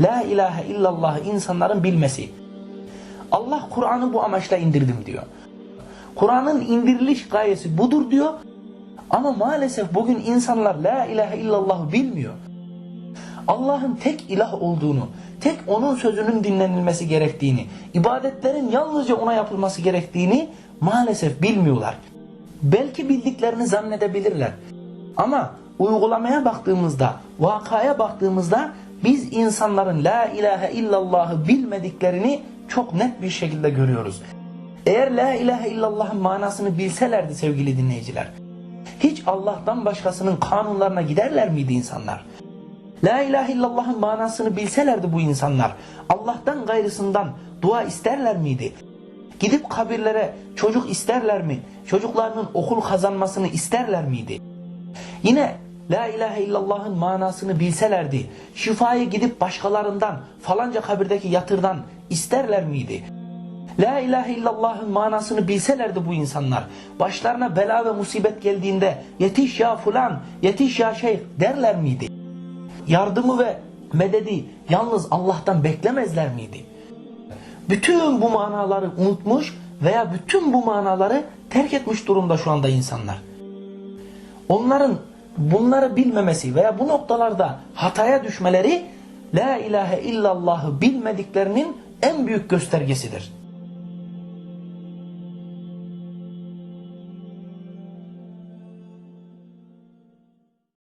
La ilahe illallah insanların bilmesi. Allah Kur'an'ı bu amaçla indirdim diyor. Kur'an'ın indiriliş gayesi budur diyor. Ama maalesef bugün insanlar la ilahe illallah bilmiyor. Allah'ın tek ilah olduğunu, tek onun sözünün dinlenilmesi gerektiğini, ibadetlerin yalnızca ona yapılması gerektiğini maalesef bilmiyorlar. Belki bildiklerini zannedebilirler. Ama uygulamaya baktığımızda, vakaya baktığımızda biz insanların la ilahe illallah'ı bilmediklerini çok net bir şekilde görüyoruz. Eğer la ilahe illallah'ın manasını bilselerdi sevgili dinleyiciler, hiç Allah'tan başkasının kanunlarına giderler miydi insanlar? La ilahe illallah'ın manasını bilselerdi bu insanlar, Allah'tan gayrısından dua isterler miydi? Gidip kabirlere çocuk isterler mi? Çocuklarının okul kazanmasını isterler miydi? Yine La ilahe illallah'ın manasını bilselerdi, şifayı gidip başkalarından, falanca kabirdeki yatırdan isterler miydi? La ilahe illallah'ın manasını bilselerdi bu insanlar, başlarına bela ve musibet geldiğinde yetiş ya fulan, yetiş ya şeyh derler miydi? Yardımı ve mededi yalnız Allah'tan beklemezler miydi? Bütün bu manaları unutmuş veya bütün bu manaları terk etmiş durumda şu anda insanlar. Onların bunları bilmemesi veya bu noktalarda hataya düşmeleri La ilahe illallah'ı bilmediklerinin en büyük göstergesidir.